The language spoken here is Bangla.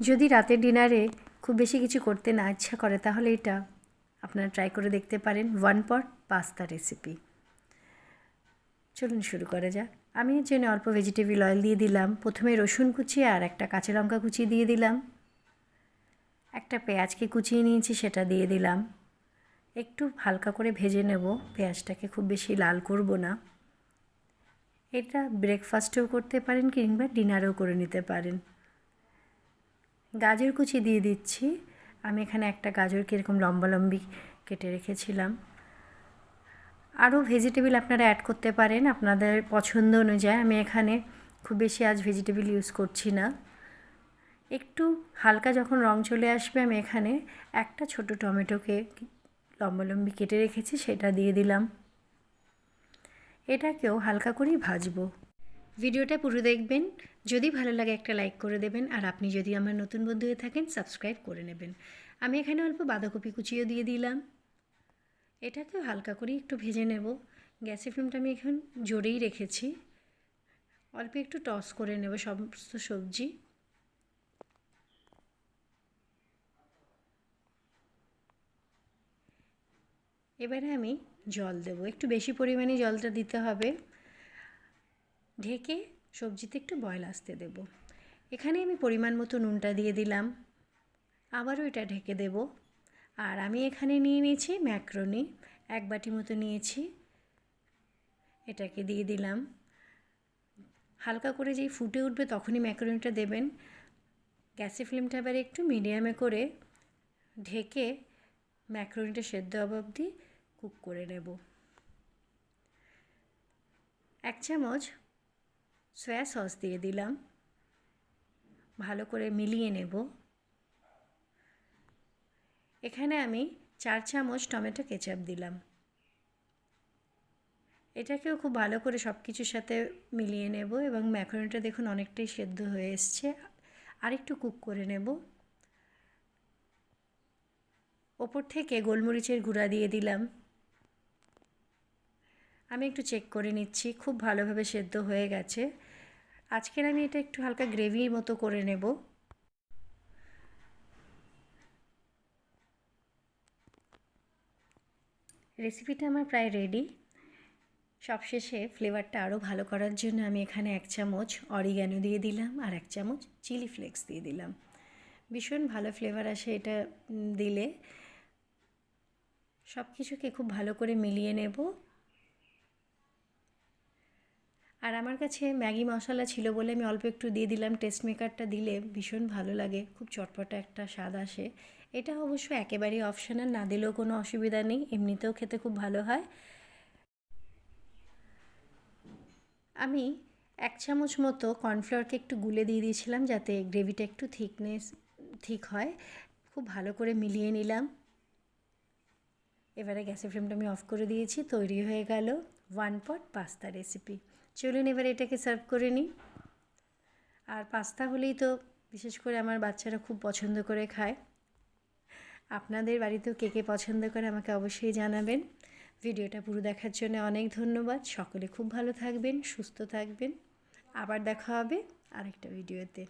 যদি রাতের ডিনারে খুব বেশি কিছু করতে না ইচ্ছা করে, তাহলে এটা আপনারা ট্রাই করে দেখতে পারেন ওয়ান পট পাস্তা রেসিপি চলুন শুরু করা যাক। আমি এর জন্য অল্প ভেজিটেবল অয়েল দিয়ে দিলাম, প্রথমে রসুন কুচি আর একটা কাঁচা লঙ্কা কুচি দিয়ে দিলাম। একটা পেঁয়াজকে কুচিয়ে নিয়েছি, সেটা দিয়ে দিলাম। একটু হালকা করে ভেজে নেব, পেঁয়াজটাকে খুব বেশি লাল করব না। এটা ব্রেকফাস্টেও করতে পারেন কিংবা ডিনারেও করে নিতে পারেন। গাজর কুচি দিয়ে দিচ্ছি। আমি এখানে একটা গাজরকে এরকম লম্বা লম্বি কেটে রেখেছিলাম। আরও ভেজিটেবিল আপনারা অ্যাড করতে পারেন, আপনাদের পছন্দ অনুযায়ী। আমি এখানে খুব বেশি আজ ভেজিটেবিল ইউজ করছি না। একটু হালকা যখন রং চলে আসবে, আমি এখানে একটা ছোট টমেটোকে লম্বা লম্বি কেটে রেখেছি, সেটা দিয়ে দিলাম। এটাকেও হালকা করেই ভাজবো। ভিডিওটা পুরো দেখবেন। যদি ভালো লাগে একটা লাইক করে দেবেন। আর আপনি যদি আমার নতুন বন্ধু হয়ে থাকেন, সাবস্ক্রাইব করে নেবেন। আমি এখানে অল্প বাঁধাকপি কুচিও দিয়ে দিলাম। এটাকেও হালকা করে একটু ভেজে নেব। গ্যাসের ফ্লেমটা আমি এখন জোরেই রেখেছি। অল্প একটু টস করে নেব সমস্ত সবজি। এবারে আমি জল দেব। একটু বেশি পরিমাণে জলটা দিতে হবে। ঢেকে সবজিতে একটু বয়ল আসতে দেব। এখানে আমি পরিমাণ মতো নুনটা দিয়ে দিলাম। আবারও এটা ঢেকে দেব। আর আমি এখানে নিয়ে নিয়েছি ম্যাক্রোনি। এক বাটি মতো নিয়েছি। এটাকে দিয়ে দিলাম। হালকা করে যেই ফুটে উঠবে তখনই ম্যাক্রোনিটা দেবেন। গ্যাসের ফ্লেমটা এবার একটু মিডিয়ামে করে ঢেকে ম্যাক্রোনিটা সেদ্ধ অবধি কুক করে নেব। এক চামচ সয়া সস দিয়ে দিলাম। ভালো করে মিলিয়ে নেব। এখানে আমি চার চামচ টমেটো কেচাপ দিলাম। এটাকেও খুব ভালো করে সব কিছুর সাথে মিলিয়ে নেব এবং ম্যাকারনিটা দেখুন অনেকটাই সেদ্ধ হয়ে এসছে। আরেকটু কুক করে নেব। ওপর থেকে গোলমরিচের গুঁড়া দিয়ে দিলাম। আমি একটু চেক করে নিচ্ছি, খুব ভালোভাবে সেদ্ধ হয়ে গেছে। আজকের আমি এটা একটু হালকা গ্রেভির মতো করে নেব। রেসিপিটা আমার প্রায় রেডি সবশেষে ফ্লেভারটা আরও ভালো করার জন্য আমি এখানে এক চামচ অরিগ্যানো দিয়ে দিলাম আর এক চামচ চিলি ফ্লেক্স দিয়ে দিলাম। ভীষণ ভালো ফ্লেভার আসে এটা দিলে। সব কিছুকে খুব ভালো করে মিলিয়ে নেব। আর আমার কাছে ম্যাগি মশলা ছিল বলে আমি অল্প একটু দিয়ে দিলাম। টেস্ট মেকারটা দিলে ভীষণ ভালো লাগে। খুব চটপটা একটা স্বাদ আসে। এটা অবশ্য একেবারেই অপশনাল না দিলেও কোনো অসুবিধা নেই। এমনিতেও খেতে খুব ভালো হয়। আমি এক চামচ মতো কর্নফ্লাওয়ারকে একটু গুলে দিয়ে দিয়েছিলাম যাতে গ্রেভিটা একটু থিকনেস ঠিক হয়। খুব ভালো করে মিলিয়ে নিলাম। এবারে গ্যাসের ফ্লেমটা আমি অফ করে দিয়েছি। তৈরি হয়ে গেল। ওয়ান পট পাস্তা রেসিপি চলুন এবার এটাকে সার্ভ করে নিই। আর পাস্তা হলেই তো বিশেষ করে আমার বাচ্চারা খুব পছন্দ করে খায়। আপনাদের বাড়িতেও কে কে পছন্দ করে আমাকে অবশ্যই জানাবেন। ভিডিওটা পুরো দেখার জন্য অনেক ধন্যবাদ। সকলে খুব ভালো থাকবেন, সুস্থ থাকবেন। আবার দেখা হবে আরেকটা ভিডিওতে।